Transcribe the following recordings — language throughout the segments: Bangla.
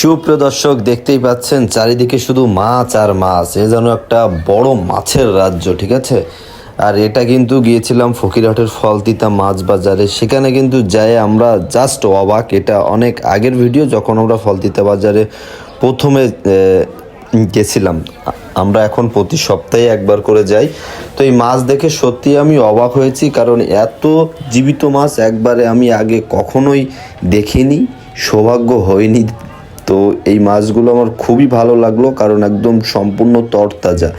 সুপ্রিয় দর্শক, দেখতেই পাচ্ছেন, চারিদিকে শুধু মাছ আর মাছ। এ যেন একটা বড় মাছের রাজ্য, ঠিক আছে? আর এটা কিন্তু গিয়েছিলাম ফকিরহাটের ফলতিতা মাছ বাজারে। সেখানে কিন্তু যাই, আমরা জাস্ট অবাক। এটা অনেক আগের ভিডিও যখন আমরা ফলতিতা বাজারে প্রথমে গেছিলাম। আমরা এখন প্রতি সপ্তাহে একবার করে যাই। তো এই মাছ দেখে সত্যি আমি অবাক হয়েছি, কারণ এত জীবিত মাছ একবারে আমি আগে কখনোই দেখিনি। সৌভাগ্য হয়নি তো এই মাছগুলো আমার খুবই ভালো লাগল, কারণ একদম সম্পূর্ণ তরতাজা।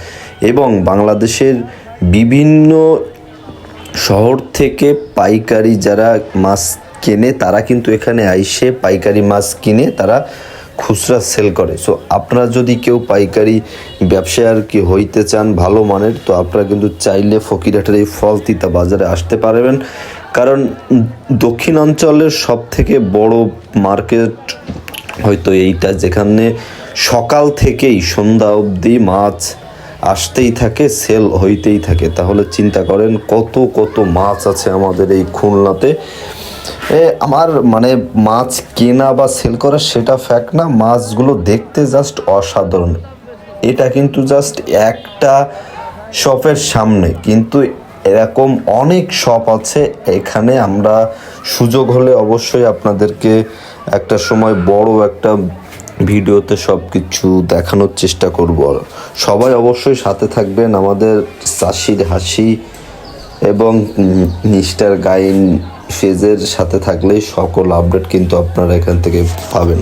এবং বাংলাদেশের বিভিন্ন শহর থেকে পাইকারি যারা মাছ কেনে, তারা কিন্তু এখানে আইসে পাইকারি মাছ কিনে তারা খুচরা সেল করে। সো আপনারা যদি কেউ পাইকারি ব্যবসায় আর কি হইতে চান ভালো মানের, তো আপনারা কিন্তু চাইলে ফকিরহাটের এই ফল তিতা বাজারে আসতে পারবেন। কারণ দক্ষিণ অঞ্চলের সব থেকে বড় মার্কেট হয়তো এইটা যেখানে সকাল থেকেই সন্ধ্যা অবধি মাছ আসতেই থাকে, সেল হইতেই থাকে। তাহলে চিন্তা করেন কত কত মাছ আছে আমাদের এই খুলনাতে। এ, আমার মানে মাছ কেনা বা সেল করা সেটা ফ্যাক্ট না, মাছগুলো দেখতে জাস্ট অসাধারণ। এটা কিন্তু জাস্ট একটা শপের সামনে। কিন্তু এরকম অনেক শপ আছে। এখানে আমরা সুযোগ হলে অবশ্যই আপনাদেরকে একটা সময় বড় একটা ভিডিওতে সব কিছু দেখানোর চেষ্টা করব। সবাই অবশ্যই সাথে থাকবেন আমাদের চাষির হাসি এবং মিস্টার গাইন ফেজের সাথে থাকলেই সকল আপডেট কিন্তু আপনারা এখান থেকে পাবেন।